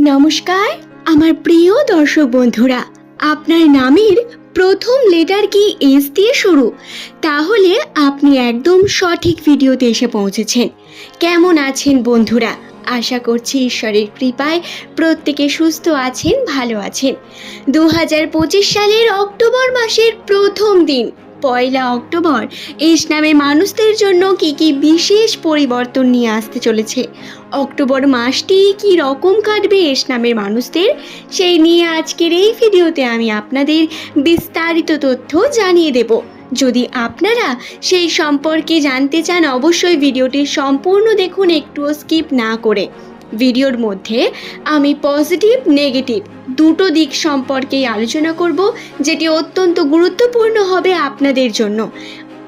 নমস্কার, আমার প্রিয় দর্শক বন্ধুরা, আপনার নামের প্রথম লেটার কি এস দিয়ে শুরু? তাহলে আপনি একদম সঠিক ভিডিওতে এসে পৌঁছেছেন। কেমন আছেন বন্ধুরা? আশা করছি ঈশ্বরের কৃপায় প্রত্যেকে সুস্থ আছেন, ভালো আছেন। দু হাজার পঁচিশ সালের অক্টোবর মাসের প্রথম দিন। পয়লা অক্টোবর। এস নামের মানুষদের জন্য কি কি বিশেষ পরিবর্তন নিয়ে আসতে চলেছে? অক্টোবর মাসটি কি রকম কাটবে এস নামের মানুষদের? সেই নিয়ে আজকের এই ভিডিওতে আমি আপনাদের বিস্তারিত তথ্য জানিয়ে দেব। যদি আপনারা সেই সম্পর্কে জানতে চান, অবশ্যই ভিডিওটি সম্পূর্ণ দেখুন, একটুও স্কিপ না করে। ভিডিওর মধ্যে আমি পজিটিভ, নেগেটিভ দুটো দিক সম্পর্কেই আলোচনা করব, যেটি অত্যন্ত গুরুত্বপূর্ণ হবে আপনাদের জন্য।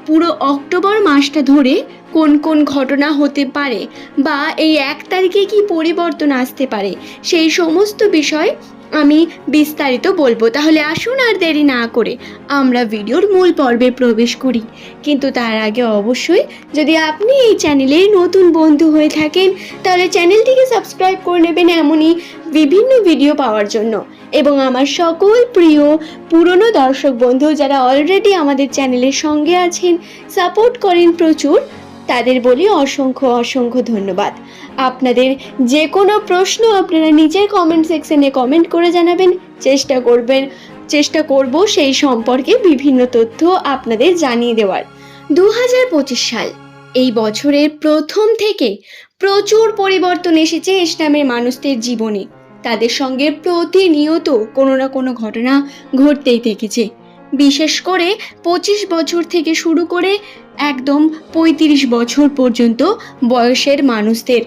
পুরো অক্টোবর মাসটা ধরে কোন কোন ঘটনা হতে পারে বা এই এক তারিখে কি পরিবর্তন আসতে পারে, সেই সমস্ত বিষয় আমি বিস্তারিত বলব। তাহলে আসুন আর দেরি না করে আমরা ভিডিওর মূল পর্বে প্রবেশ করি। কিন্তু তার আগে অবশ্যই যদি আপনি এই চ্যানেলে নতুন বন্ধু হয়ে থাকেন, তাহলে চ্যানেলটিকে সাবস্ক্রাইব করে নেবেন এমনই বিভিন্ন ভিডিও পাওয়ার জন্য। এবং আমার সকল প্রিয় পুরনো দর্শক বন্ধু যারা অলরেডি আমাদের চ্যানেলের সঙ্গে আছেন সাপোর্ট করেন প্রচুর, তাদের বলি অসংখ্য অসংখ্য ধন্যবাদ। আপনাদের যে কোনো প্রশ্ন আপনারা নিজের কমেন্ট সেকশনে কমেন্ট করে জানাবেন। চেষ্টা করবেন, চেষ্টা করব সেই সম্পর্কে বিভিন্ন তথ্য আপনাদের জানিয়ে দেওয়ার। দু হাজার পঁচিশ সাল, এই বছরের প্রথম থেকে প্রচুর পরিবর্তন এসেছে ইসলামের মানুষদের জীবনে। তাদের সঙ্গে প্রতিনিয়ত কোনো না কোনো ঘটনা ঘটতেই থেকেছে বিশেষ করে পঁচিশ বছর থেকে শুরু করে একদম পঁয়ত্রিশ বছর পর্যন্ত বয়সের মানুষদের।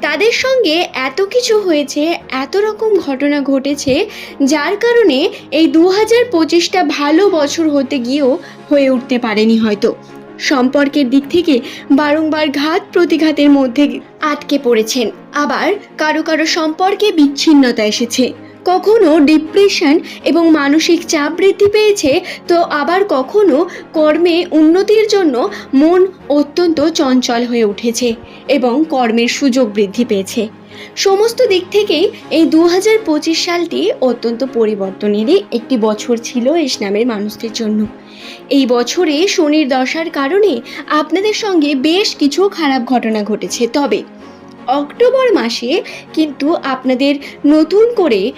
তাদের সঙ্গে এত কিছু হয়েছে, এত রকম ঘটনা ঘটেছে, যার কারণে এই দু হাজার পঁচিশটা ভালো বছর হতে গিয়েও হয়ে উঠতে পারেনি হয়তো। সম্পর্কের দিক থেকে বারংবার ঘাত প্রতিঘাতের মধ্যে আটকে পড়েছেন। আবার কারও কারও সম্পর্কে বিচ্ছিন্নতা এসেছে। কখনো ডিপ্রেশন এবং মানসিক চাপ বৃদ্ধি পেয়েছে, তো আবার কখনো কর্মে উন্নতির জন্য মন অত্যন্ত চঞ্চল হয়ে উঠেছে এবং কর্মের সুযোগ বৃদ্ধি পেয়েছে। সমস্ত দিক থেকেই এই দু হাজার পঁচিশ সালটি অত্যন্ত পরিবর্তনেরই একটি বছর ছিল ইসলামের মানুষদের জন্য। এই বছরে শনির দশার কারণে আপনাদের সঙ্গে বেশ কিছু খারাপ ঘটনা ঘটেছে। তবে অক্টোবর মাসে কিন্তু আপনাদের নতুন করে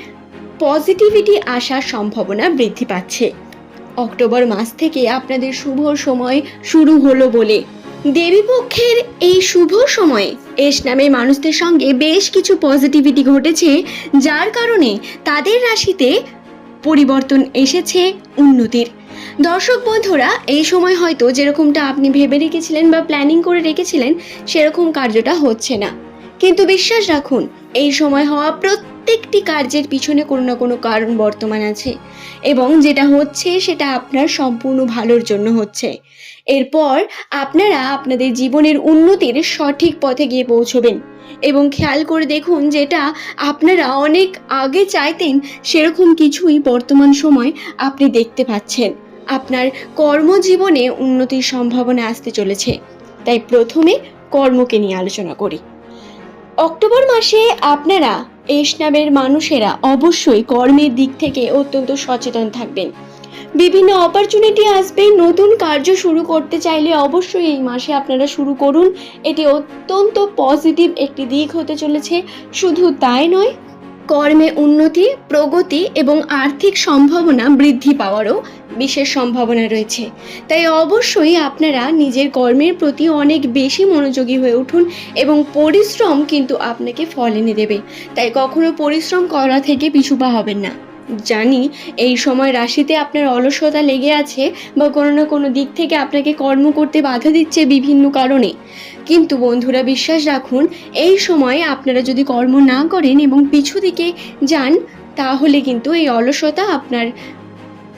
পজিটিভিটি আসার সম্ভাবনা বৃদ্ধি পাচ্ছে। অক্টোবর মাস থেকে আপনাদের শুভ সময় শুরু হলো বলে দেবীপক্ষের এই শুভ সময়ে এস নামের মানুষদের সঙ্গে বেশ কিছু পজিটিভিটি ঘটেছে, যার কারণে তাদের রাশিতে পরিবর্তন এসেছে উন্নতির। দর্শক বন্ধুরা, এই সময় হয়তো যেরকমটা আপনি ভেবে রেখেছিলেন বা প্ল্যানিং করে রেখেছিলেন, সেরকম কার্যটা হচ্ছে না। কিন্তু বিশ্বাস রাখুন, এই সময় হওয়া প্রত্যেকটি কার্যের পিছনে কোনো না কোনো কারণ বর্তমান আছে। এবং যেটা হচ্ছে, সেটা আপনার সম্পূর্ণ ভালোর জন্য হচ্ছে। এরপর আপনারা আপনাদের জীবনের উন্নতির সঠিক পথে গিয়ে পৌঁছবেন। এবং খেয়াল করে দেখুন, যেটা আপনারা অনেক আগে চাইতেন, সেরকম কিছুই বর্তমান সময় আপনি দেখতে পাচ্ছেন। আপনার কর্মজীবনে উন্নতির সম্ভাবনা আসতে চলেছে। তাই প্রথমে কর্মকে নিয়ে আলোচনা করি। অক্টোবর মাসে আপনারা এস নামের মানুষেরা অবশ্যই কর্মের দিক থেকে অত্যন্ত সচেতন থাকবেন। বিভিন্ন অপরচুনিটি আসবে, নতুন কার্য শুরু করতে চাইলে অবশ্যই এই মাসে আপনারা শুরু করুন। এটি অত্যন্ত পজিটিভ একটি দিক হতে চলেছে। শুধু তাই নয় কর্মে উন্নতি, প্রগতি এবং আর্থিক সম্ভাবনা বৃদ্ধি পাওয়ারও বিশেষ সম্ভাবনা রয়েছে। তাই অবশ্যই আপনারা নিজের কর্মের প্রতি অনেক বেশি মনোযোগী হয়ে উঠুন এবং পরিশ্রম কিন্তু আপনাকে ফল এনে দেবে। তাই কখনো পরিশ্রম করা থেকে পিছুপা হবেন না। জানি এই সময় রাশিতে আপনার অলসতা লেগে আছে বা কোনো না কোনো দিক থেকে আপনাকে কর্ম করতে বাধা দিচ্ছে বিভিন্ন কারণে। কিন্তু বন্ধুরা বিশ্বাস রাখুন, এই সময় আপনারা যদি কর্ম না করেন এবং পিছু দিকে যান, তাহলে কিন্তু এই অলসতা আপনার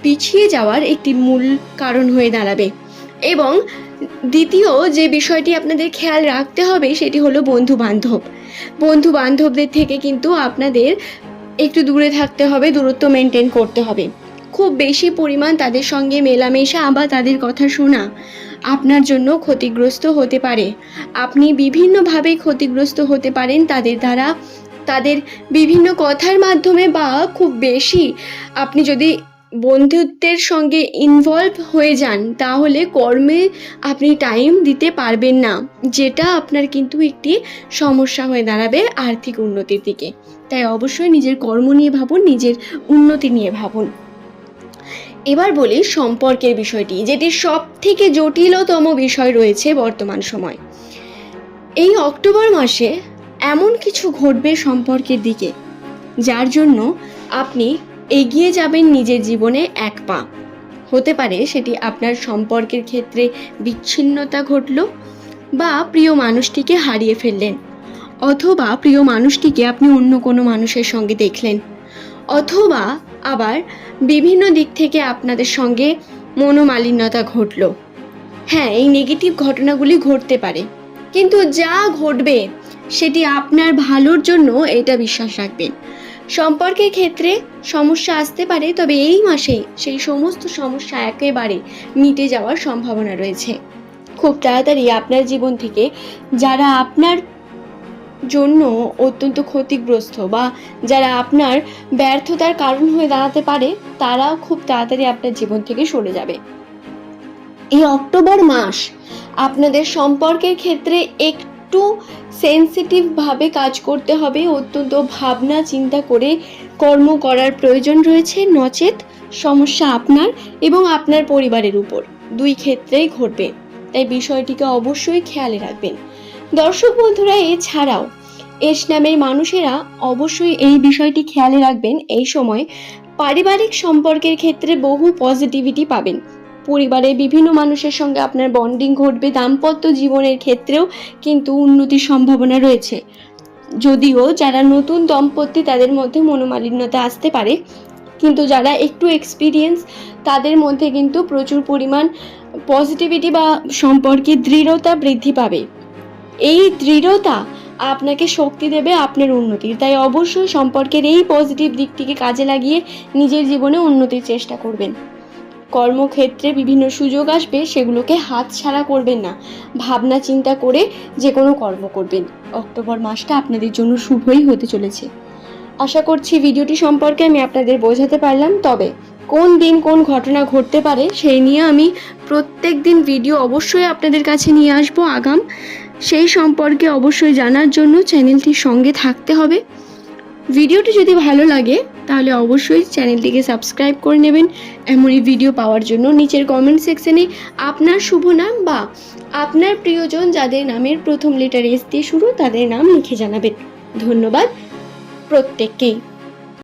পিছিয়ে যাওয়ার একটি মূল কারণ হয়ে দাঁড়াবে। এবং দ্বিতীয় যে বিষয়টি আপনাদের খেয়াল রাখতে হবে, সেটি হলো বন্ধু বান্ধব বন্ধু বান্ধবদের থেকে কিন্তু আপনাদের একটু দূরে থাকতে হবে, দূরত্ব মেনটেন করতে হবে। খুব বেশি পরিমাণ তাদের সঙ্গে মেলামেশা বা তাদের কথা শোনা আপনার জন্য ক্ষতিগ্রস্ত হতে পারে। আপনি বিভিন্নভাবে ক্ষতিগ্রস্ত হতে পারেন তাদের দ্বারা। তাদের বিভিন্ন কথার মাধ্যমে বা খুব বেশি। আপনি যদি বন্ধুত্বের সঙ্গে ইনভলভ হয়ে যান, তাহলে কর্মে আপনি টাইম দিতে পারবেন না, যেটা আপনার কিন্তু একটি সমস্যা হয়ে দাঁড়াবে আর্থিক উন্নতির দিকে। তাই অবশ্যই নিজের কর্ম নিয়ে ভাবুন, নিজের উন্নতি নিয়ে ভাবুন। এবার বলি সম্পর্কের বিষয়টি, যেটি সব থেকে জটিলতম বিষয় রয়েছে বর্তমান সময়। এই অক্টোবর মাসে এমন কিছু ঘটবে সম্পর্কের দিকে, যার জন্য আপনি এগিয়ে যাবেন নিজের জীবনে এক পা। হতে পারে সেটি আপনার সম্পর্কের ক্ষেত্রে বিচ্ছিন্নতা ঘটল বা প্রিয় মানুষটিকে হারিয়ে ফেললেন। অথবা প্রিয় মানুষটিকে আপনি অন্য কোনো মানুষের সঙ্গে দেখলেন। অথবা আবার বিভিন্ন দিক থেকে আপনাদের সঙ্গে মনোমালিন্যতা ঘটল। হ্যাঁ এই নেগেটিভ ঘটনাগুলি ঘটতে পারে। কিন্তু যা ঘটবে, সেটি আপনার ভালোর জন্য এটা বিশ্বাস রাখবেন। সম্পর্কের ক্ষেত্রে সমস্যা আসতে পারে, তবে এই মাসে সেই সমস্ত সমস্যা একেবারে মিটে যাওয়ার সম্ভাবনা রয়েছে। খুব তাড়াতাড়ি আপনার জীবন থেকে যারা আপনার জন্য অত্যন্ত ক্ষতিগ্রস্ত বা যারা আপনার ব্যর্থতার কারণ হয়ে দাঁড়াতে পারে, তারাও খুব তাড়াতাড়ি আপনার জীবন থেকে সরে যাবে। এই অক্টোবর মাস আপনাদের সম্পর্কের ক্ষেত্রে একটু সেন্সিটিভভাবে কাজ করতে হবে, অত্যন্ত ভাবনা চিন্তা করে কর্ম করার প্রয়োজন রয়েছে, নচেত সমস্যা আপনার এবং আপনার পরিবারের উপর। দুই ক্ষেত্রেই ঘটবে, তাই বিষয়টিকে অবশ্যই খেয়ালে রাখবেন। দর্শক বন্ধুরা, এছাড়াও এস নামের মানুষেরা অবশ্যই এই বিষয়টি খেয়ালে রাখবেন। এই সময় পারিবারিক সম্পর্কের ক্ষেত্রে বহু পজিটিভিটি পাবেন। পরিবারে বিভিন্ন মানুষের সঙ্গে আপনার বন্ডিং ঘটবে, দাম্পত্য জীবনের ক্ষেত্রেও কিন্তু উন্নতির সম্ভাবনা রয়েছে। যদিও যারা নতুন দম্পতি তাদের মধ্যে মনোমালিন্যতা আসতে পারে, কিন্তু যারা একটু এক্সপিরিয়েন্স তাদের মধ্যে কিন্তু প্রচুর পরিমাণ পজিটিভিটি বা সম্পর্কে দৃঢ়তা বৃদ্ধি পাবে। এই দৃঢ়তা আপনাকে শক্তি দেবে আপনার উন্নতির। তাই অবশ্যই সম্পর্কের এই পজিটিভ দিকটিকে কাজে লাগিয়ে নিজের জীবনে উন্নতির চেষ্টা করবেন। কর্মক্ষেত্রে বিভিন্ন সুযোগ আসবে, সেগুলোকে হাত ছাড়া করবেন না। ভাবনা চিন্তা করে যে কোনো কর্ম করবেন। অক্টোবর মাসটা আপনাদের জন্য শুভই হতে চলেছে। আশা করছি ভিডিওটি সম্পর্কে আমি আপনাদের বোঝাতে পারলাম। তবে কোন দিন কোন ঘটনা ঘটতে পারে, সেই নিয়ে আমি প্রত্যেক দিন ভিডিও অবশ্যই আপনাদের কাছে নিয়ে আসব আগাম। সেই সম্পর্কে অবশ্যই জানার জন্য চ্যানেলটির সঙ্গে থাকতে হবে। ভিডিওটি যদি ভালো লাগে, তাহলে অবশ্যই চ্যানেলটিকে সাবস্ক্রাইব করে নেবেন। এমনই ভিডিও পাওয়ার জন্য নিচের কমেন্ট সেকশনে আপনার শুভ নাম বা আপনার প্রিয়জন যাদের নামের প্রথম লেটার এস দিয়ে শুরু, তাদের নাম লিখে জানাবেন। ধন্যবাদ প্রত্যেককেই।